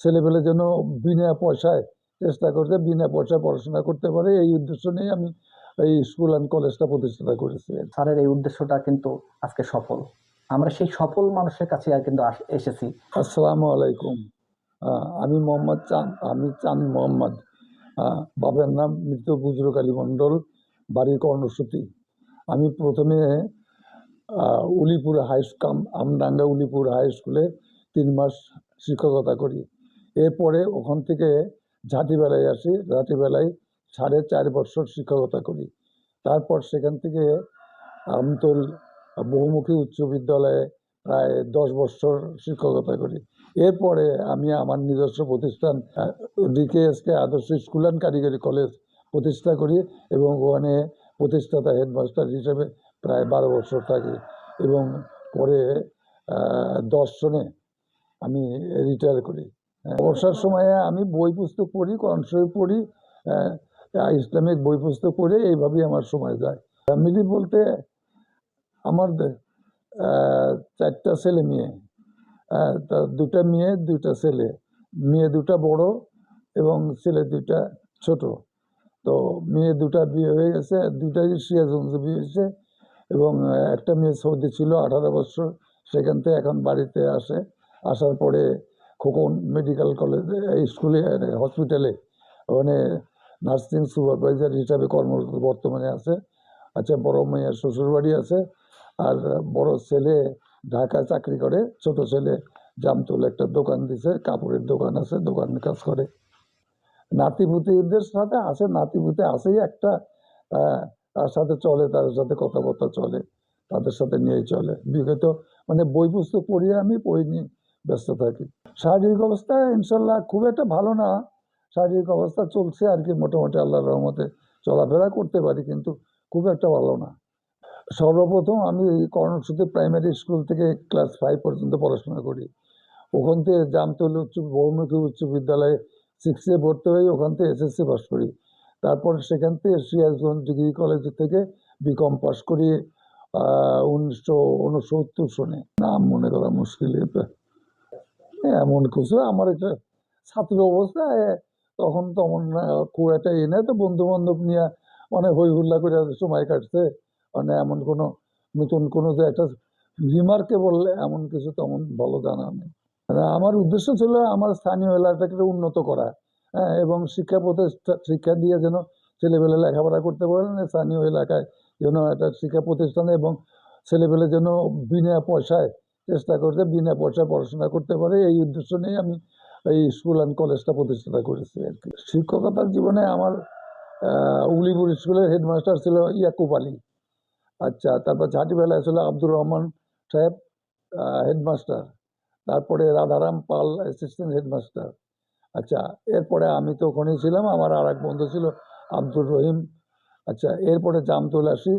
ছেলেপেলে যেন বিনা পয়সায় চেষ্টা করতে বিনা পয়সায় পড়াশোনা করতে পারে। এই উদ্দেশ্য নিয়ে আমি এই স্কুল অ্যান্ড কলেজটা প্রতিষ্ঠা করেছি। স্যারের এই উদ্দেশ্যটা কিন্তু আজকে সফল। আমরা সেই সফল মানুষের কাছে আর কিন্তু এসেছি। আসসালামু আলাইকুম। আমি মোহাম্মদ চাঁদ আমি চাঁদ মোহাম্মদ। বাবার নাম মৃত বুজরুক আলী মণ্ডল বাড়ি কর্ণসূতি আমি প্রথমে Ulipur high school Amdanga Ulipur high স্কুলে তিন মাস শিক্ষকতা করি। এরপরে ওখান থেকে ঝাঁটিবেলায় আসি। ঝাঁটিবেলায় সাড়ে চার বছর শিক্ষকতা করি। তারপর সেখান থেকে আমতল বহুমুখী উচ্চ বিদ্যালয়ে প্রায় দশ বছর শিক্ষকতা করি। এরপরে আমি আমার নিজস্ব প্রতিষ্ঠান ডিকেএসকে আদর্শ স্কুল অ্যান্ড কারিগরি কলেজ প্রতিষ্ঠা করি এবং ওখানে প্রতিষ্ঠাতা হেডমাস্টার হিসেবে প্রায় বারো বছর থাকি এবং পরে আহ, দর্শনে আমি রিটায়ার করি। অবসর সময়ে আমি বই পুস্তক পড়ি শরীফ পড়ি আহ, ইসলামিক বই পুস্তক পড়ে এইভাবেই আমার সময় যায়। ফ্যামিলি বলতে আমার চারটা ছেলে মেয়ে আহ, তা দুটা মেয়ে দুইটা ছেলে। মেয়ে দুটা বড় এবং ছেলে দুইটা ছোট। তো মেয়ে দুটা বিয়ে হয়ে গেছে দুটাই সিরাজগঞ্জে বিয়ে হয়েছে এবং একটা মেয়ে সৌদি ছিল আঠারো বছর। সেখান থেকে এখন বাড়িতে আসে। আসার পরে খোকন মেডিকেল কলেজে স্কুলে হসপিটালে ওখানে নার্সিং সুপারভাইজার হিসাবে কর্মরত বর্তমানে আছে। আচ্ছা বড় মেয়ের শ্বশুরবাড়ি আছে আর বড় ছেলে ঢাকায় চাকরি করে, ছোট ছেলে জামতুল একটা দোকান দিছে, কাপড়ের দোকান আছে দোকানের কাজ করে। নাতিপুতিদের সাথে আছে, নাতিপুতি আছেই একটা তার সাথে চলে, তার সাথে কথাবার্তা চলে, তাদের সাথে নিয়েই চলে। বিগত মানে বই পুস্তক পড়িয়ে আমি বই নিয়ে ব্যস্ত থাকি। শারীরিক অবস্থা ইনশাল্লাহ খুব একটা ভালো না। শারীরিক অবস্থা চলছে আর কি, মোটামুটি আল্লাহর রহমতে চলাফেরা করতে পারি, কিন্তু খুব একটা ভালো না। সর্বপ্রথম আমি কর্ণসূতি প্রাইমারি স্কুল থেকে ক্লাস ফাইভ পর্যন্ত পড়াশোনা করি। ওখান থেকে জামতল উচ্চ, বহুমুখী উচ্চ বিদ্যালয়ে সিক্সে ভর্তি হয়ে ওখান থেকে এসএসসি পাস করি। তারপর সেখান থেকে সিরাজগঞ্জ ডিগ্রি কলেজ থেকে বিকম পাস করি উনিশশো উনসত্তর সনে। নাম মনে করা মুশকিল এমন কিছু। আমার একটা ছাত্র অবস্থায় তখন তখন খুব একটা এ নেই। তো বন্ধু বান্ধব নিয়ে মানে হই হুল্লা করে সময় কাটছে। মানে এমন কোনো নতুন কোনো যে একটা রিমার্কেবল এমন কিছু তেমন ভালো জানা নেই। মানে আমার উদ্দেশ্য ছিল আমার স্থানীয় এলাকাটাকে উন্নত করা হ্যাঁ এবং শিক্ষা প্রতিষ্ঠা, শিক্ষা দিয়ে যেন ছেলেপেলে লেখাপড়া করতে পারেন। স্থানীয় এলাকায় যেন একটা শিক্ষা প্রতিষ্ঠানে এবং ছেলেপেলে যেন বিনা পয়সায় চেষ্টা করতে বিনা পয়সায় পড়াশোনা করতে পারে। এই উদ্দেশ্য নিয়ে আমি এই স্কুল অ্যান্ড কলেজটা প্রতিষ্ঠা করেছি আর কি। শিক্ষকতার জীবনে আমার উলিপুর স্কুলের হেডমাস্টার ছিল ইয়াকুব আলী। আচ্ছা তারপর ঝাঁটিবেলায় ছিল আব্দুর রহমান সাহেব হেডমাস্টার তারপরে রাধারাম পাল অ্যাসিস্ট্যান্ট হেডমাস্টার আচ্ছা এরপরে আমি তো ওখানেই ছিলাম, আমার আর এক বন্ধু ছিল আব্দুর রহিম। আচ্ছা এরপরে জামতলে আসি।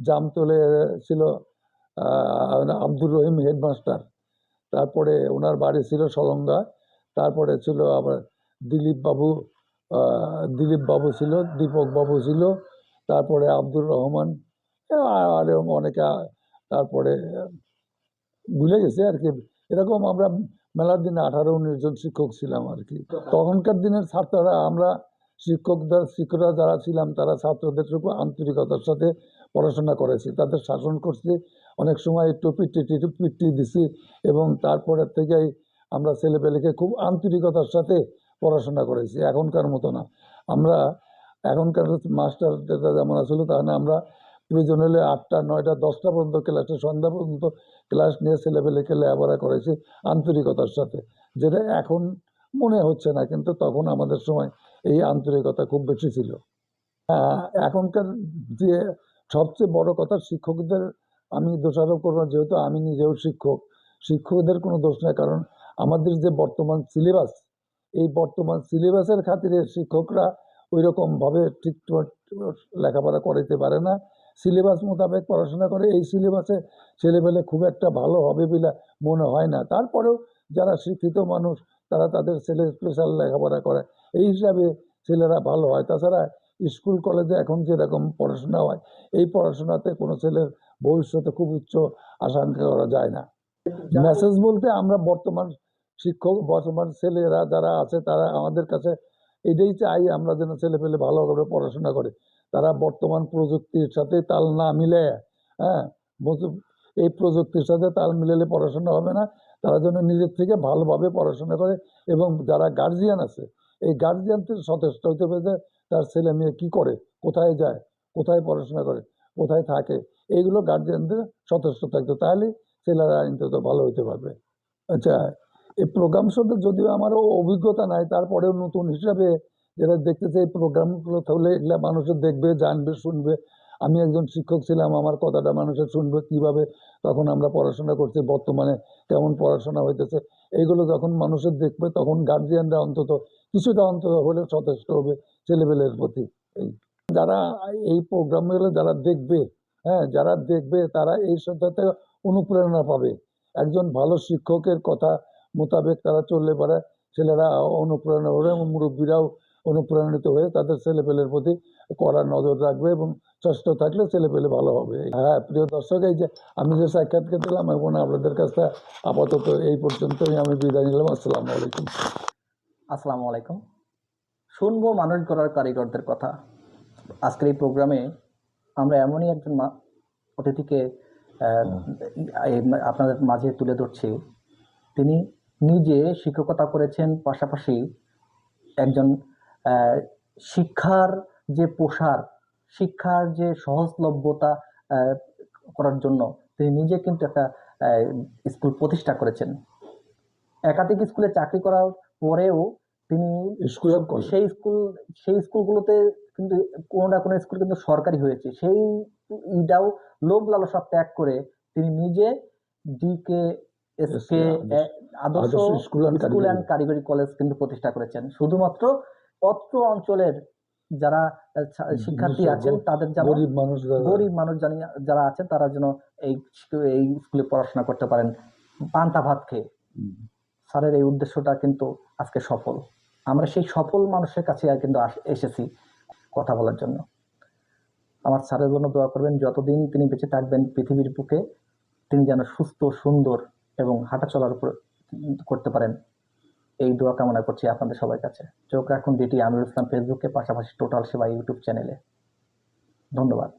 জামতলে ছিল আব্দুর রহিম হেডমাস্টার। তারপরে ওনার বাড়ি ছিল সলঙ্গা। তারপরে ছিল আবার দিলীপ বাবু দিলীপ বাবু ছিল, দীপক বাবু ছিল। তারপরে আব্দুর রহমান আ- আরও অনেকে, তারপরে ভুলে গেছে আর কি। এরকম আমরা মেলার দিনে আঠারো উনিশ জন শিক্ষক ছিলাম আর কি। তখনকার দিনের ছাত্ররা, আমরা শিক্ষকদের, শিক্ষকরা যারা ছিলাম, তারা ছাত্রদের আন্তরিকতার সাথে পড়াশোনা করেছি, তাদের শাসন করছি, অনেক সময় একটু পিটি পিটি দিছি এবং তারপরে থেকেই আমরা ছেলেপেলেকে খুব আন্তরিকতার সাথে পড়াশোনা করেছি, এখনকার মতো না। আমরা এখনকার মাস্টার যেটা যেমন আসলে তাহলে আমরা প্রয়োজন হলে আটটা, নয়টা, দশটা পর্যন্ত ক্লাসে, সন্ধ্যা পর্যন্ত ক্লাস নিয়ে ছেলেপেলেকে লেখাপড়া করেছি আন্তরিকতার সাথে, যেটা এখন মনে হচ্ছে না, কিন্তু তখন আমাদের সময় এই আন্তরিকতা খুব বেশি ছিল। এখনকার যে সবচেয়ে বড় কথা শিক্ষকদের, আমি দোষারোপ করব যেহেতু আমি নিজেও শিক্ষক। শিক্ষকদের কোনো দোষ নেই, কারণ আমাদের যে বর্তমান সিলেবাস এই বর্তমান সিলেবাসের খাতিরে শিক্ষকরা ওই রকমভাবে ঠিক লেখাপড়া করাইতে পারে না। সিলেবাস মোতাবেক পড়াশোনা করে, এই সিলেবাসে ছেলেবেলে খুব একটা ভালো হবে বলে মনে হয় না। তারপরেও যারা শিক্ষিত মানুষ, তারা তাদের ছেলে স্পেশাল লেখাপড়া করে, এই হিসাবে ছেলেরা ভালো হয়। তাছাড়া স্কুল, কলেজে এখন যেরকম পড়াশোনা হয়, এই পড়াশোনাতে কোনো ছেলের ভবিষ্যতে খুব উচ্চ আশঙ্কা করা যায় না। মেসেজ বলতে আমরা বর্তমান শিক্ষক, বর্তমান ছেলেরা যারা আছে, তারা আমাদের কাছে এটাই চাই, আমরা যেন ছেলে পেলে ভালোভাবে পড়াশোনা করে। তারা বর্তমান প্রযুক্তির সাথে তাল না মিলে হ্যাঁ এই প্রযুক্তির সাথে তাল মিলেলে পড়াশোনা হবে না, তারা যেন নিজের থেকে ভালোভাবে পড়াশোনা করে এবং যারা গার্জিয়ান আছে, এই গার্জিয়ানদের সচেষ্ট হতে হবে যে তার ছেলে মেয়ে কী করে? কোথায় যায়? কোথায় পড়াশোনা করে? কোথায় থাকে? এইগুলো গার্জেনদের সতর্ক থাকতো। তাহলে ছেলেরা অন্তত ভালো হইতে পারবে। আচ্ছা এই প্রোগ্রাম সাথে যদিও আমারও অভিজ্ঞতা নাই, তারপরেও নতুন হিসাবে যারা দেখতেছে এই প্রোগ্রামগুলো তাহলে এগুলো মানুষের দেখবে, জানবে, শুনবে। আমি একজন শিক্ষক ছিলাম, আমার কথাটা মানুষের শুনবে কীভাবে তখন আমরা পড়াশোনা করছি, বর্তমানে কেমন পড়াশোনা হইতেছে। এইগুলো যখন মানুষের দেখবে তখন গার্জিয়ানরা অন্তত কিছুটা অন্তত হলেও সচেষ্ট হবে ছেলেবেলের প্রতি। এই যারা এই প্রোগ্রামগুলো যারা দেখবে হ্যাঁ যারা দেখবে তারা এই সাথে অনুপ্রেরণা পাবে। একজন ভালো শিক্ষকের কথা মোতাবেক তারা চললে পারে, ছেলেরা অনুপ্রেরণা হবে এবং মুরব্বীরাও অনুপ্রাণিত হয়ে তাদের ছেলেপেলের প্রতি কড়া নজর রাখবে এবং চেষ্টা থাকলে ছেলেপেলে ভালো হবে। হ্যাঁ প্রিয় দর্শক, এই যে আমি যে সাক্ষাৎকার দিলাম এখন আপনাদের কাছে আপাতত এই পর্যন্তই আমি বিদায় নিলাম। আসসালামু আলাইকুম। আসসালামু আলাইকুম। শুনব মানুষ করার কারিগরদের কথা। আজকের এই প্রোগ্রামে আমরা এমনই একজন অতিথিকে আপনাদের মাঝে তুলে ধরছি। তিনি নিজে শিক্ষকতা করেছেন, পাশাপাশি একজন শিক্ষার যে প্রসার শিক্ষার যে সহজলভ্যতা করার জন্য তিনি নিজে কিন্তু একটা স্কুল প্রতিষ্ঠা করেছেন। একাধিক স্কুলে চাকরি করার পরেও তিনি স্কুল সেই স্কুল সেই স্কুলগুলোতে কিন্তু কোনো না কোনো স্কুল কিন্তু সরকারি হয়েছে। সেই ইটাও লোভ লালসা ত্যাগ করে তিনি নিজে DK SK Adarsha school and. কারিগরি কলেজ কিন্তু প্রতিষ্ঠা করেছেন। শুধুমাত্র অত্র অঞ্চলের যারা শিক্ষার্থী আছেন তাদের যেন গরিব মানুষ গরিব মানুষ জানি যারা আছেন তারা যেন এই এই স্কুলে পড়াশোনা করতে পারেন। পান্তা ভাত খেয়ে। স্যারের এই উদ্দেশ্যটা কিন্তু আজকে সফল। আমরা সেই সফল মানুষের কাছে আর কিন্তু এসেছি কথা বলার জন্য। আমার স্যারের জন্য দোয়া করবেন যতদিন তিনি বেঁচে থাকবেন পৃথিবীর বুকে তিনি যেন সুস্থ সুন্দর এবং হাঁটা চলার উপর করতে পারেন। এই দোয়া কামনা করছি আপনাদের সবার কাছে। চোখ রাখুন ডিটি আমিরুল ইসলাম ফেসবুকে পাশাপাশি টোটাল সেবা ইউটিউব চ্যানেলে। ধন্যবাদ।